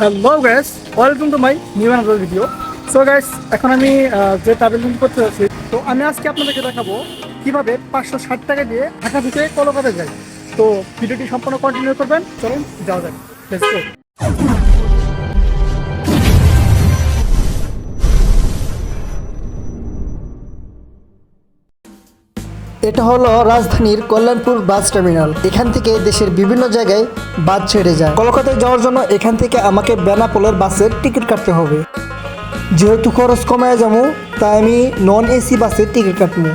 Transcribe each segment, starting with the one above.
Hello guys welcome to my new another video so guys এখন আমি যে travelling করতে যাচ্ছি, তো আমি আজকে আপনাদেরকে দেখাবো কীভাবে পাঁচশো ষাট টাকা দিয়ে ঢাকা থেকে কলকাতা যাই তো ভিডিওটি সম্পূর্ণ কন্টিনিউ করবেন। চলুন, যাওয়া যাক। এটা হলো রাজধানীর কল্যাণপুর বাস টার্মিনাল। এখান থেকে দেশের বিভিন্ন জায়গায় বাস ছেড়ে যায়। কলকাতায় যাওয়ার জন্য এখান থেকে আমাকে বেনাপোলের বাসের টিকিট কাটতে হবে। যেহেতু খরচ কমায় যাব, তাই আমি নন এসি বাসের টিকিট কাটবো।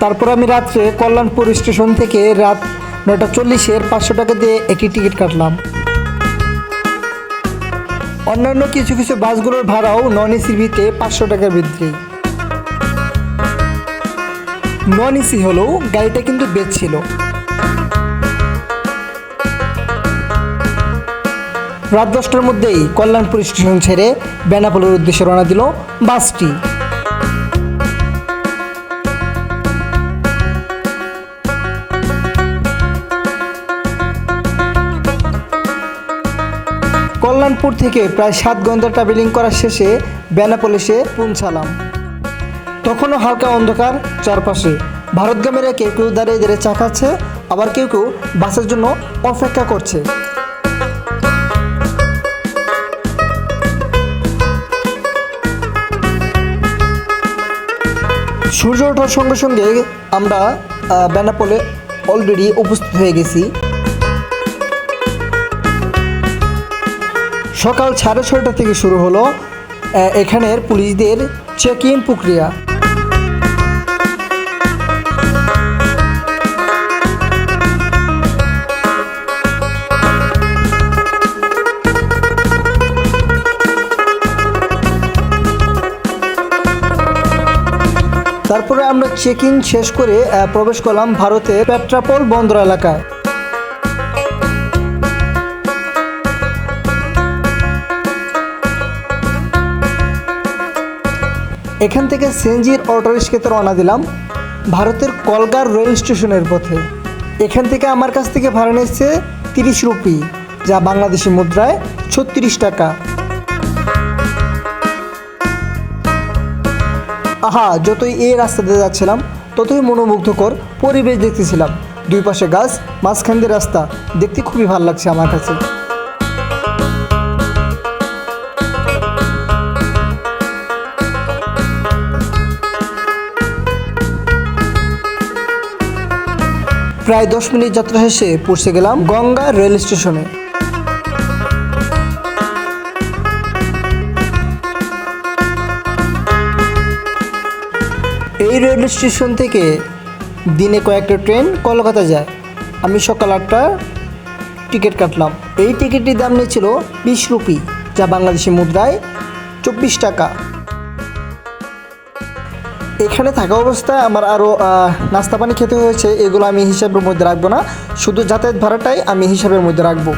তারপর আমি রাত্রে কল্যাণপুর স্টেশন থেকে রাত নটা চল্লিশের পাঁচশো টাকা দিয়ে একটি টিকিট কাটলাম। অন্যান্য কিছু কিছু বাসগুলোর ভাড়াও নন এসি ভিতে পাঁচশো টাকার ভিতরেই নন এসি হলেও গাড়িটা কিন্তু বেচ ছিল। রাত দশটার মধ্যেই কল্যাণপুর স্টেশন ছেড়ে বেনাপোলের উদ্দেশ্যে রওনা দিল বাসটি। কল্যাণপুর থেকে প্রায় সাত ঘণ্টা ট্রাভেলিং করার শেষে বেনাপোলিসে পৌঁছালাম। তখনও হালকা অন্ধকার চারপাশে। ভারতগামীরা কেউ কেউ দাঁড়িয়ে দাঁড়িয়ে চা খাচ্ছে আবার কেউ কেউ বাসের জন্য অপেক্ষা করছে। সূর্য ওঠার সঙ্গে সঙ্গে আমরা বেনাপোলে অলরেডি উপস্থিত হয়ে গেছি। সকাল সাড়ে ছয়টা থেকে শুরু হলো এখানের পুলিশদের চেক ইন প্রক্রিয়া। তারপরে আমরা চেক ইন শেষ করে প্রবেশ করলাম ভারতের পেট্রাপোল বন্দর এলাকায়। এখান থেকে সেনজির অটো রিক্সাতে রওনা দিলাম। ভারতের কলকার রেল স্টেশনের পথে। এখান থেকে আমার কাছ থেকে ভাড়া নিচ্ছে তিরিশ রুপি, যা বাংলাদেশি মুদ্রায় ছত্রিশ টাকা। আহা, যতই এই রাস্তা দিয়ে যাচ্ছিলাম, ততই মনোমুগ্ধকর পরিবেশ দেখতেছিলাম। দুই পাশে গাছ, মাঝখান দিয়ে রাস্তা। দেখতে খুবই ভালো লাগছে আমার কাছে। প্রায় দশ মিনিট যাত্রা শেষে পৌঁছে গেলাম গঙ্গা রেল স্টেশনে। এই রেল স্টেশন থেকে দিনে কয়েকটা ট্রেন কলকাতা যায়। আমি সকাল আটটা টিকিট কাটলাম। এই টিকিটটির দাম নিয়েছিল বিশ রুপি, যা বাংলাদেশি মুদ্রায় চব্বিশ টাকা। এখানে থাকা অবস্থায় আমার আরও নাস্তা পানি খেতে হয়েছে, এগুলো আমি হিসাবের মধ্যে রাখব না। শুধু যাতায়াত ভাড়াটাই আমি হিসাবের মধ্যে রাখব।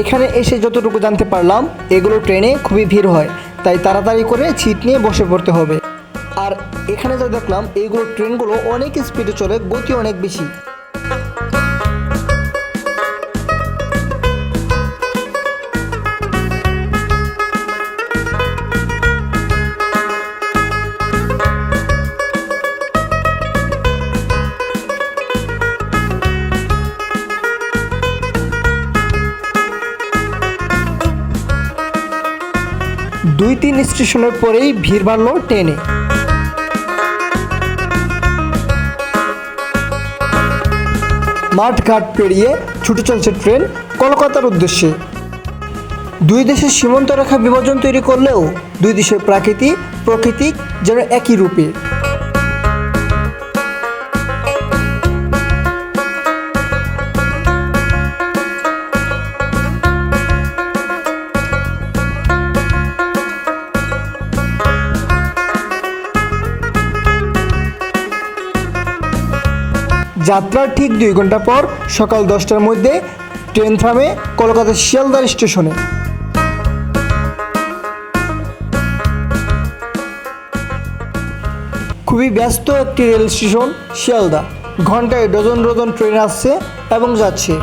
এখানে এসে যতটুকু জানতে পারলাম, এগুলো ট্রেনে খুবই ভিড় হয়, তাই তাড়াতাড়ি করে ছিট নিয়ে বসে পড়তে হবে। আর এখানে যা দেখলাম এইগুলো ট্রেনগুলো অনেক স্পিডে চলে, গতি অনেক বেশি। দুই তিন স্টেশনের পরেই ভিড় বাড়লো ট্রেনে। মাঠঘাট পেরিয়ে ছুটে চলছে ট্রেন কলকাতার উদ্দেশ্যে। দুই দেশের সীমান্ত রেখা বিভাজন তৈরি করলেও দুই দেশের প্রাকৃতিক প্রকৃতিক যেন একই রূপে। যাত্রার ঠিক দুই ঘণ্টা পর সকাল দশটার মধ্যে ট্রেন থামে কলকাতার শিয়ালদার স্টেশনে। খুবই ব্যস্ত একটি রেল স্টেশন শিয়ালদা। ঘন্টায় ডজন ডজন ট্রেন আসছে এবং যাচ্ছে।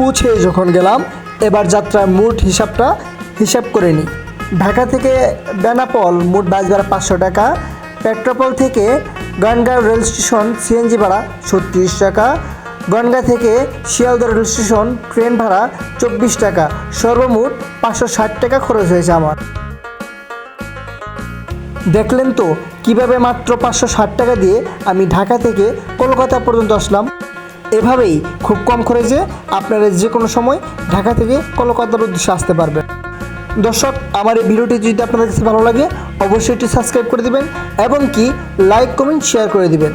পৌঁছে যখন গেলাম, এবার যাত্রার মোট হিসাবটা হিসাব করে নিই। ঢাকা থেকে বেনাপল মোট ভাড়া পাঁচশো টাকা, পেট্রোপল থেকে গনগাঁও রেল স্টেশন সিএনজি ভাড়া ছত্রিশ টাকা গনগা থেকে শিয়ালদা রেল স্টেশন ট্রেন ভাড়া চব্বিশ টাকা, সর্বমোট পাঁচশো ষাট টাকা খরচ হয়েছে আমার। দেখলেন তো, কীভাবে মাত্র পাঁচশো ষাট টাকা দিয়ে আমি ঢাকা থেকে কলকাতা পর্যন্ত আসলাম। এভাবেই খুব কম খরচে আপনারা যে কোনো সময় ঢাকা থেকে কলকাতার উদ্দেশ্যে আসতে পারবেন। দর্শক, আমার এই ভিডিওটি যদি আপনাদের কাছে ভালো লাগে, অবশ্যই এটি সাবস্ক্রাইব করে দিবেন এবং কি লাইক কমেন্ট শেয়ার করে দিবেন।